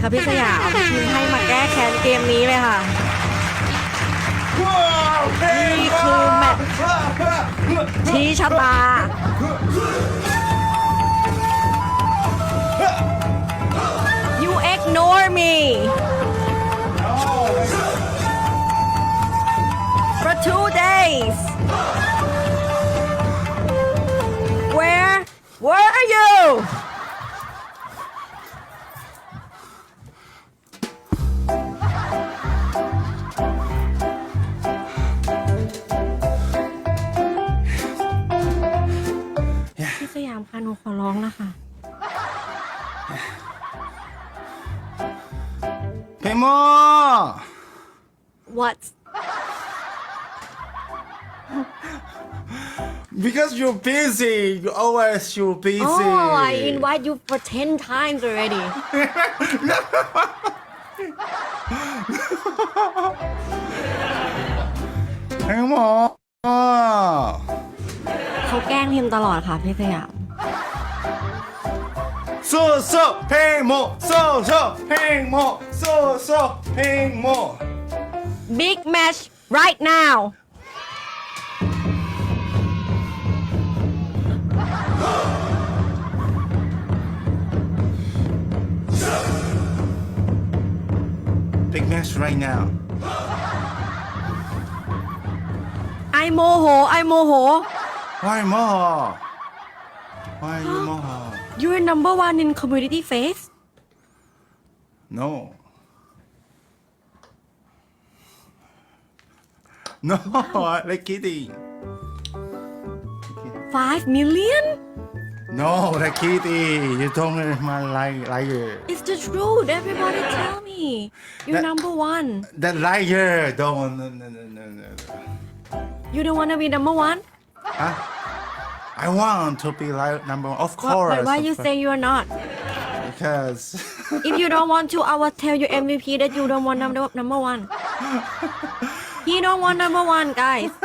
ค่ะพี่สยามทีมให้มาแก้แค้นเกมนี้เลยค่ะ นี่คือแมตช์ชี้ชะตา ร้องนะคะ Pemo! What Because you're busy. You always you're busy. Oh I invite you for 10 times already Pemo! เขาแกล้งพิมพ์ตลอดค่ะพี่สยาม So so Pemo! So so Pemo! So so Pemo! Big match right now Big match right now. ไอโมโห ไอโมโห Why more? Why? You're number one in community face No. No, I'm kidding. 5 million No, I'm kidding. You don't my like liar. It's the truth everybody tell me You're That- number one That liar. Don't no no no no no. You don't wanna be number one Huh? I want to be like number one. Of But- course. But why of you course. say you're not Because If you don't want to I will tell your MVP that you don't want number number one He don't want number one guys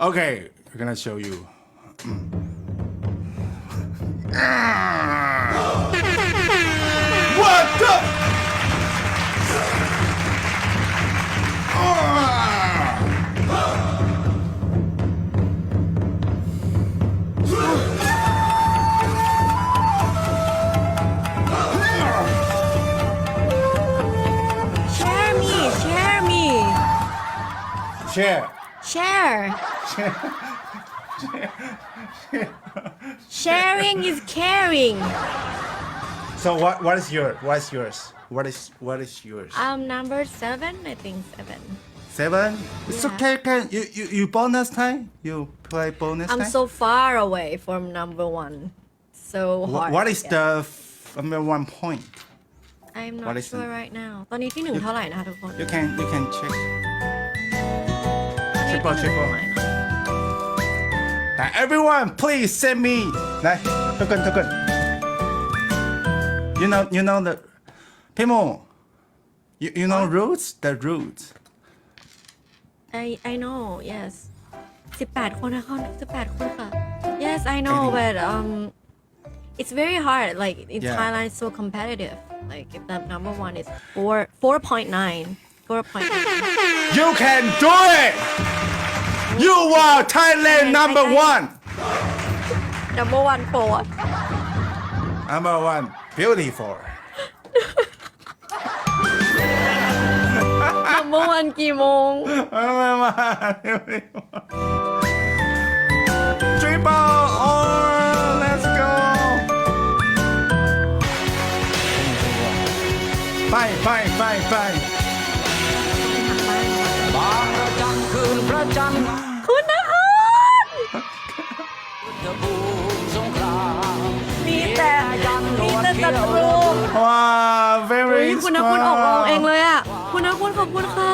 okay, we're gonna show you. what the? Share. Share Sharing is caring So what? What is your? What's yours? What is? What is yours? I'm number seven I think seven Seven. It's Yeah. okay. Can you you you bonus time? You play bonus I'm time. so far away from number one so Wha- hard what to is get. the f- number one point? I'm what not is sure the- right now ตอนนี้ที่หนึ่งเท่าไหร่นะคะทุกคน You can you can check. หร่นะ Now everyone, please send me. 来，ทุกคนทุกคน You know you know the Pimo. You you know roots the roots. I I know yes 18 คนนะเขา18 คนค่ะ Yes I know Anyway. but um it's very hard like in Yeah. Thailand it's so competitive like if the number one is 4 4.9 4.9 You can do it. You are Thailand number one. number one for Number one, beautiful. number one กี่โมง Number one, beautiful. Triple or let's go. ไปไปไปไป บางระจันทร์คืนพระจันทร์ ศัตรูว้า very อุ๊ยคุณนักคุณออกมงเองเลยอะ คุณนักคุณขอบคุณค่ะ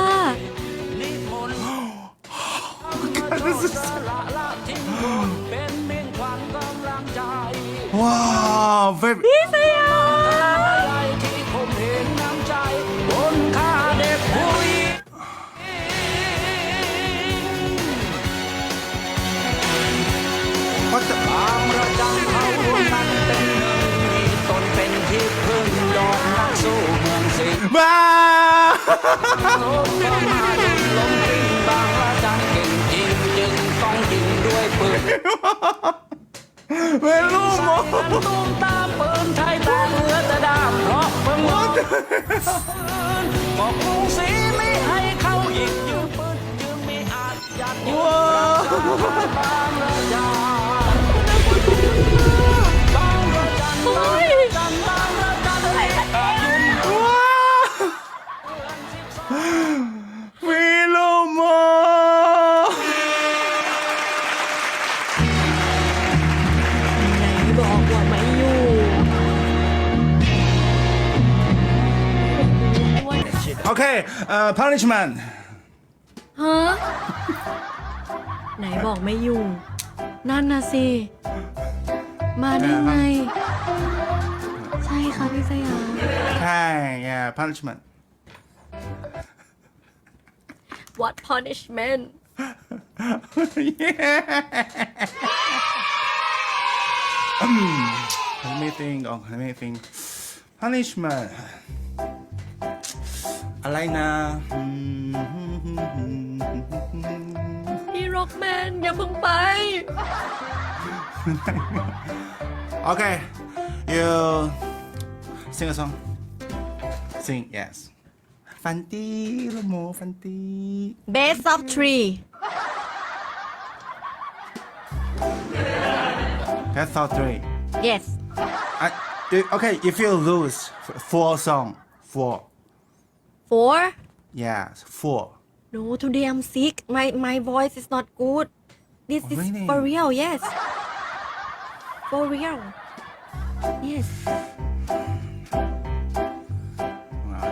ว้าว very มา ไม่รู้มอตูมตามปืนไทยตาเหลือแต่ดามเพราะประมดบอกกรุงศรีไม่ให้เขาหยิยืมปืนจึงไม่อาจยัดยืมรักษาบ้านระยา โอเคเอ่อ punishment ฮะไหนบอกไม่อยู่ นั่นน่ะสิ มาได้ไง ใช่ค่ะพี่สยามใช่ yeah punishment What punishment let me think oh let me think punishment อะไรนะอืม พี่ร็อกแมนอย่าเพิ่งไป Okay, you sing a song. Sing, yes. Fanti, Lomo, Fanti. Base of three That's all three. Yes I, i- okay, if you lose f- four song, four. Four Yes, four. No today I'm sick my my voice is not good This Oh, is really? for real yes For real Yes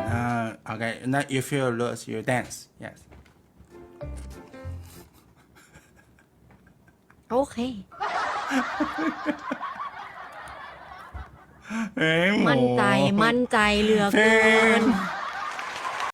Uh, okay, now if you lose, you dance. Yes. โอเคเอ้ยหมั่นใจมั่นใจเหลือเพลเกิงน